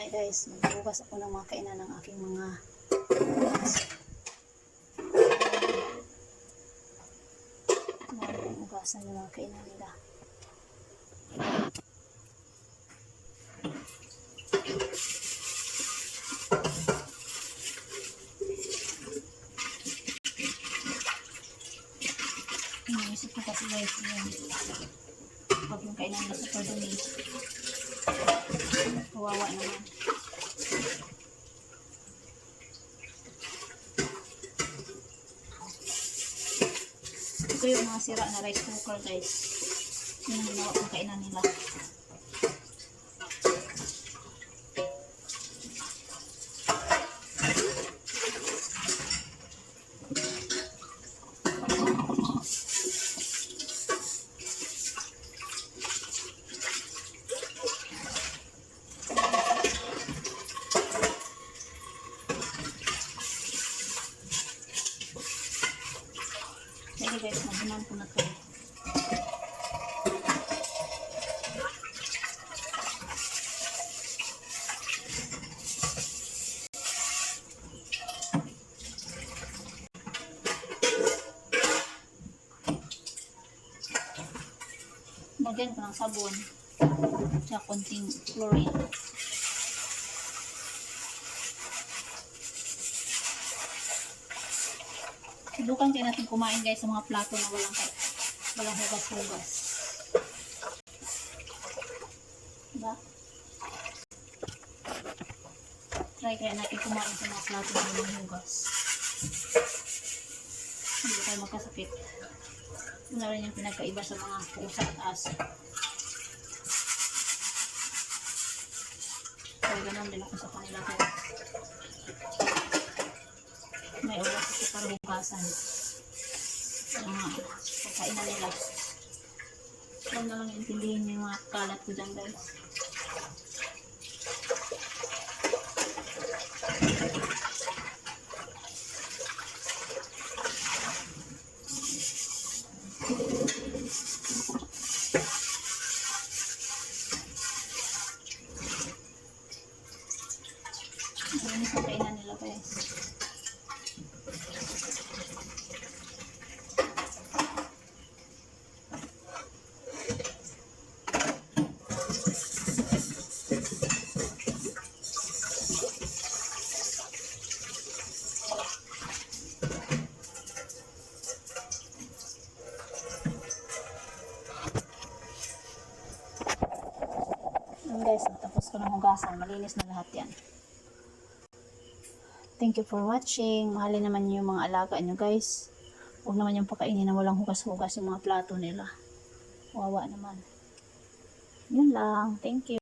Hi guys, magbubukas ako ng mga kainan ng aking mga ugas. Mga kong ugasan yung mga kainan nila. Naisip ko kasi guys, yun. Pag yung kainan nila sa pagdumi, kawawa naman. Ito yung mga sira na rice cooker guys. Yun ang ginawa kong kainan nila. Sige guys, nabunan ko na to. Lagyan ko ng sabon. Tsaka konting chlorine. Subukan kayo natin kumain guys sa mga plato na walang walang hugas-hugas. Diba? Try kaya natin kumain sa mga plato na walang hugas. Hindi tayo magkasakit. Wala rin yung pinagkaiba sa mga pusa at aso. Kaya ganun din ako sa kanila kaya Yung mga pagkainan nila. Huwag na lang intindihin yung mga kalat ko dyan guys. Pagkainan nila guys. Guys, tapos ko ng hugasan. Malinis na lahat yan. Thank you for watching. Mahalin naman niyo yung mga alaga niyo guys. Huwag naman yung pakainin na walang hugas-hugas yung mga plato nila. Wawa naman. Yun lang. Thank you.